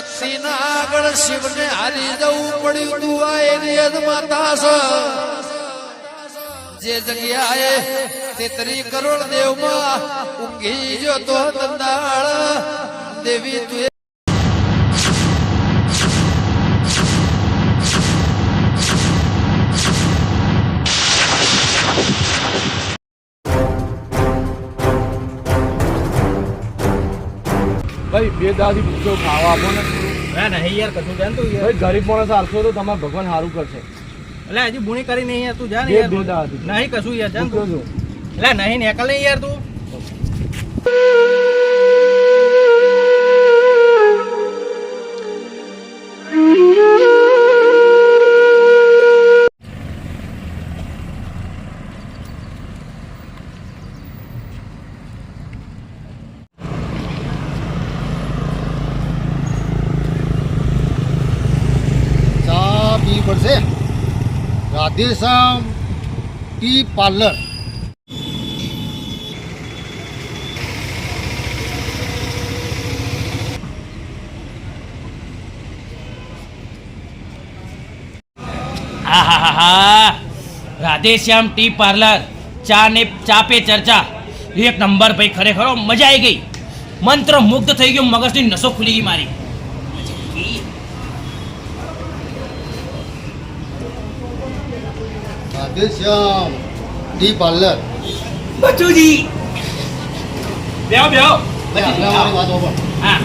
શક્તિના આગળ શિવને હારી જવું પડ્યું તું આ એની માતા તાસ જે જગ્યાએ તેતરી કરોડ દેવમાં ઊંઘી જતો દંદાળ દેવી તું ભાઈ બે દાદી પૂછો ખાવા આપો ને. ના નહીં યાર કશું જાણ તું ભાઈ ગરીબ માણસ હાલશો તો તમારે ભગવાન સારું કરશે. એટલે હજી બુણી કરી નહીં યાર તું જા ને યાર. નહીં કશું યાર તું. એટલે નહીં નીકળ નહીં યાર તું. Radheshyam tea parlour Radheshyam tea parlour ચા ને ચા પે ચર્ચા એક નંબર ભાઈ ખરેખર મજા આવી ગઈ મંત્ર મુગ્ધ થઈ ગયો મગજની નસો ખુલી ગઈ મારી રાધેશ્યામ ટી પાર્લર. બચુજી. બેહો બેહો. એટલે અમારી વાત સાંભળ. હા.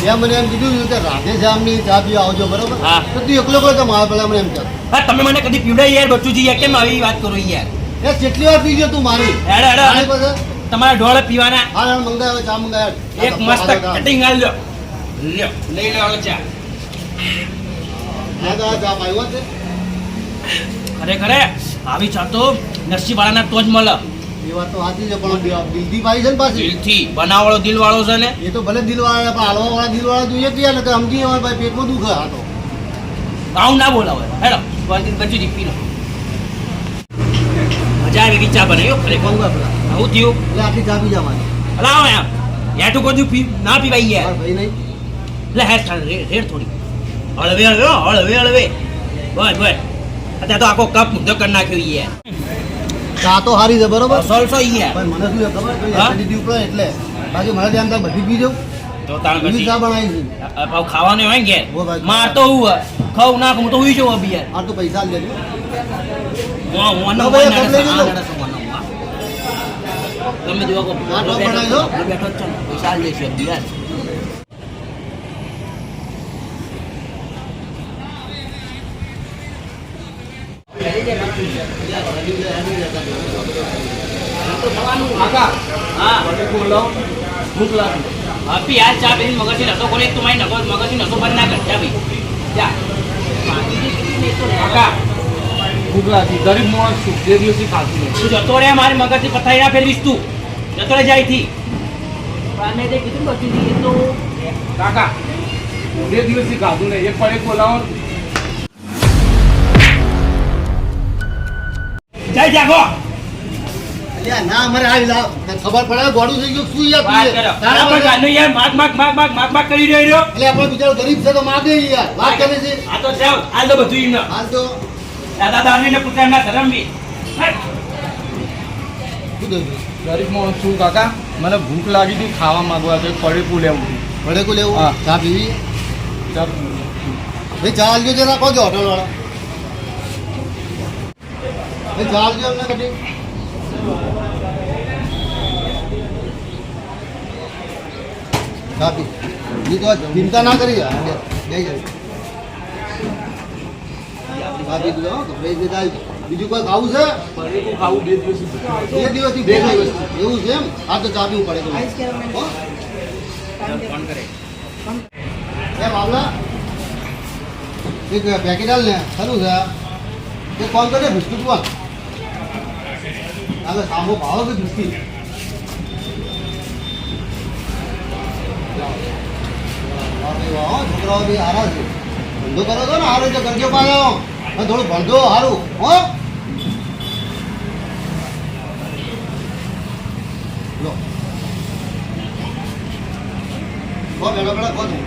ત્યાં મને એમ કીધું હતું કે રાધેશ્યામની ચા પીવા આવજો બરોબર? હા. તો તું એકલો એકલો તો મારા પેલા મને એમ કહે હા તમે મને કદી પીવડાવી યાર બચુજી યાર. કેમ આવી વાત કરો યાર? એ કેટલી વાર પીજો તું મારી. હેડો હેડો. તમારા ઢોળ પીવાના. હા હા મંગાવે ચા મંગાવે. એક મસ્ત કટિંગ આલ લ્યો લ્યો લઈ લો ચા. હા તો ચા પાયો છે ખરેખર આવી ચા તો નરસિંહવાળાના તો જ મળે એ વાત તો સાચી છે પણ દિલ- દિલથી ભાઈ છે ને પાછી? દિલથી. બનાવવાળો દિલવાળો છે ને? એ તો ભલે દિલવાળા પણ હાલવા વાળા દિલવાળા તું એક યાર ને સમજી અમારે ભાઈ પેટમાં દુખે હા તો. આવું ના બોલાવે હેડો બચુજી પી લો મજા આવી ચા બનાવ્યો ખરેખર. આવું થયું? એટલે આટલી ચા પી જવાની. અલા આવ એમ યાર. તું કોઈ પી ના પીવાઈ યાર. ભાઈ નહીં. એટલે હેડ રેડ થોડી. હળવે હળવે હળવે હળવે. બસ બસ અત્યારે તો આખો કપ મુદ્દો કરી નાખ્યો યાર ચા તો સારી છે બરોબર? સોલસો યાર પણ મને શું ખબર? હા? એસિડિટી ઉપર એટલે. બાકી મારે ધ્યાન થાય બધી પી જાઉં. તો તાણ પછી ચા બનાવી છે. ભાવ ખાવાનું હોય હો ભાઈ. માર તો હું ખાવ ના હું તો હુઈ જો અભી યાર. આ તો પૈસા લેજો હું હું નો ભાઈ હા. તમે જોવા કો હા, બેઠો બનાવી છો, દો. બેઠો છો પૈસા દઈશું અભી યાર. હા ભૂખ લાગી અભી આ ચા પીને મગજથી નસો ખોલે તું મારી નસો મગજથી નસો બંધ ના કર જા ભાઈ. જા. કાકા. ભૂખ લાગી ગરીબ માણસ છું બે દિવસથી ખાતું નહીં તું જતો રે મારી મગજથી પથારી ના ફેરવીશ તું. જતો રે જાય થી. તે કીધું બચી તો કાકા બે દિવસથી ખાધું નહીં. એક પણ એક બોલાવો જય જાગો. અલ્યા ના અમારે આવી લાવ. તને ખબર પડે ગોડું થઈ ગયું. શું યાર વાત તું યાર? તારા પર ગાનો યાર માગ માગ માગ માગ માગ માગ કરી રહ્યો. રહ્યો એટલે આપણે બિચારો ગરીબ છે તો માગે યાર. વાત કરે છે. આ તો જાવ હાલ તો બધું એમને હાલ તો. દાદા દાદી ને ના એમના ધરમ બી ગરીબ માણસ છું કાકા. મને ભૂખ લાગી હતી ખાવા માંગવા છે પડેકું લેવું પડેકું લેવું? હા. ચા પીવી? ચા ભાઈ ચા આલજો જરા કહો કે હોટલ વાળા. ભાઈ ચા આલજો અમને કદી ચા પી ઈ તો ચિંતા ના કરી યાર બે જાય ચા પી દીધો હો, કપડાં બી જાય. બીજું કોઈ ખાવું છે પડીકું ખાવું બે દિવસથી બે દિવસથી બે ભૂખ લાગી. દિવસથી. એવું છે એમ આ તો ચા પીવું પડે હો? ફોન કરે એ બાબલા એક પેકેટ આલ ને ખરું છે એક કોલ કરે બિસ્કુટ કોણ સામો ભાવ કે બિસ્કિટ છોકરાઓ ધંધો કરો છો ને, હારો તો કરજો પાછો. થોડું ભણજો સારું હો? બેડો બેડો કો તું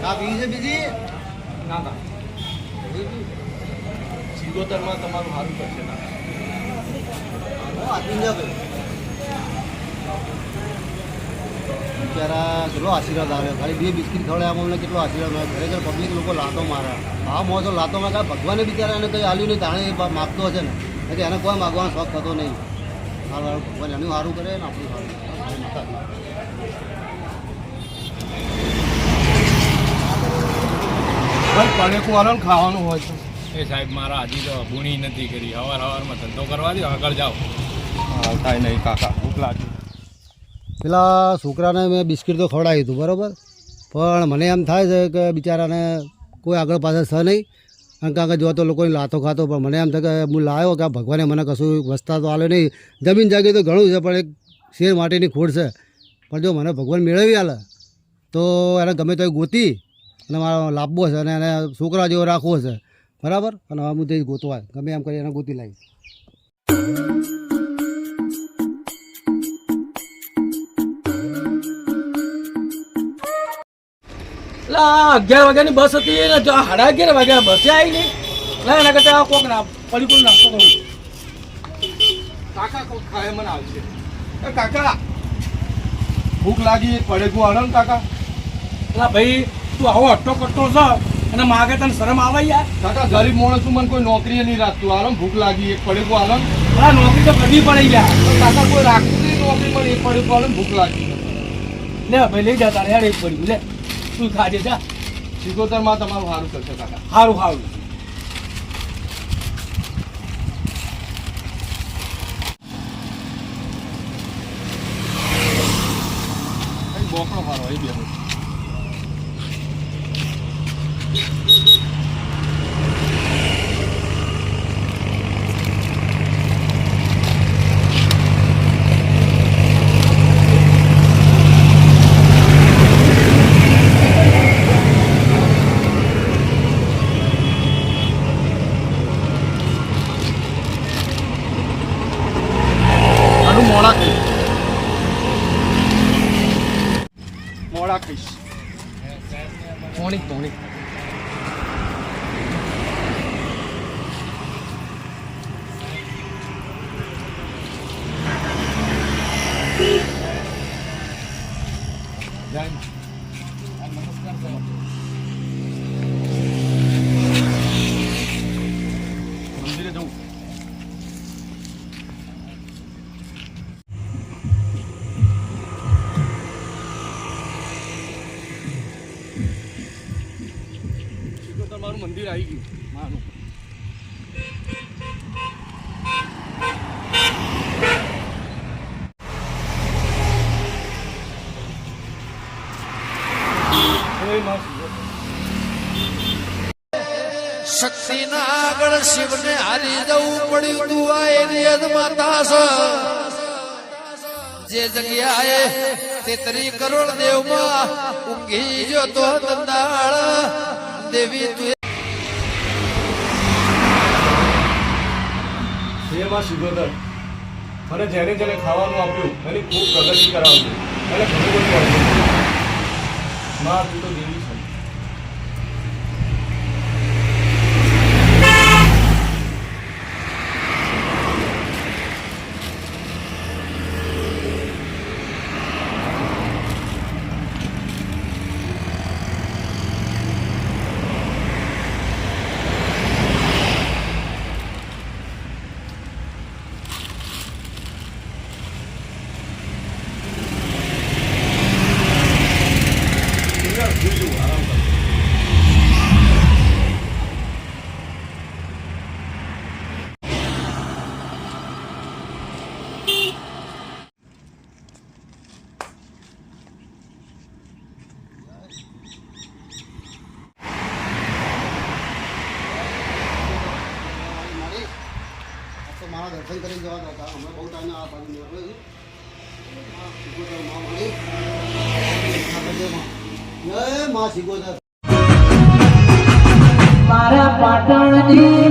ચા પીવી છે બીજી ના કાકા સિગોતરમાં તમારું સારું કરશે. બિચારા કેટલો આશીર્વાદ આવ્યો ખાલી બે બિસ્કિટ ખવડાવ્યા અમને કેટલો આશીર્વાદ આવ્યો ખરેખર પબ્લિક લોકો લાતો મારે. હા તો લાતો મારે. ભગવાને બિચારા એને કંઈ આલ્યું નહીં તાણે માગતો હશે ને. એટલે એને કોઈ માગવાનો શોખ થતો નહીં. સારું ભગવાન એનું સારું કરે ને આપણું સારું પડેકું વાળો ખાવાનું હોય છે. એ સાહેબ મારા હજી તો ગુણી નથી કરી. હવાર હવારમાં ધંધો કરવા દો આગળ જાઓ. હા નહીં કાકા ભૂખ લાગી પેલા છોકરાને મેં બિસ્કિટ તો ખવડાવ્યું હતું બરાબર? પણ મને એમ થાય છે કે બિચારાને કોઈ આગળ પાછળ છે નહીં. અને કારણ કે જો તો લોકોની લાતો ખાતો પણ મને એમ થાય કે હું લાવ્યો કે ભગવાને મને કશું વસ્તા તો આવે નહીં. જમીન જાગી તો ઘણું છે પણ એક શેર માટેની ખોડ છે. પણ જો મને ભગવાન મેળવી આલે તો એને ગમે તો ગોતી અને મારો લાભવો છે અને એને છોકરા જેવો રાખવો છે. બરાબર? અને હવે હું ગોતવાય. ગોતવા ગમે એમ કરી એને ગોતી એટલે અગિયાર વાગ્યાની બસ હતી ને જો સાડા અગિયાર વાગ્યા બસે આવી નહીં એટલે એના કરતા કોક ના પડી કોઈ નાસ્તો કરું. કાકા કોક ખાય, મને આવશે કાકા, ભૂખ લાગી, પડે ગુ આણંદ કાકા. એટલે ભાઈ, તું આવો અટ્ટો કટ્ટો છે. અને માગે તને શરમ આવે યાર? કાકા ગરીબ માણસ છું મને કોઈ નોકરી નહીં રાખતું. હાલો ભૂખ લાગી એક પડેકું હાલો હા નોકરી તો કરવી પડે યાર. કાકા કોઈ રાખતું નહીં નોકરી પણ એક પડે હાલો ને ભૂખ લાગી. લે ભાઈ લઈ જા તારે યાર એક પડ્યું. લે તું ખાજે જા. સિગોતરમાં તમારું સારું કરશે કાકા. સારું સારું બોકડો મારો એ બે મારું મંદિર આવી ગયું. માનું. શક્તિ ના આગળ શિવને હારી જવું પડ્યું તું આ એની છે જે જગ્યાએ તેત્રી કરોડ દેવમાં ઊંઘી ગયો તો દંદાળ દેવી તું એમાં સિગોદર મને જેને જેને ખાવાનું આપ્યું, એની ખૂબ પ્રગતિ કરાવજો. એને ઘણું બધું મા માં, તું તો દેવી છે મારી મારા દર્શન કરી જવા હતા અમે બહુ ટાઈમ આ બાજુ નીકળ્યો માં સિગોદરમાં માં. માં મારા પાટણની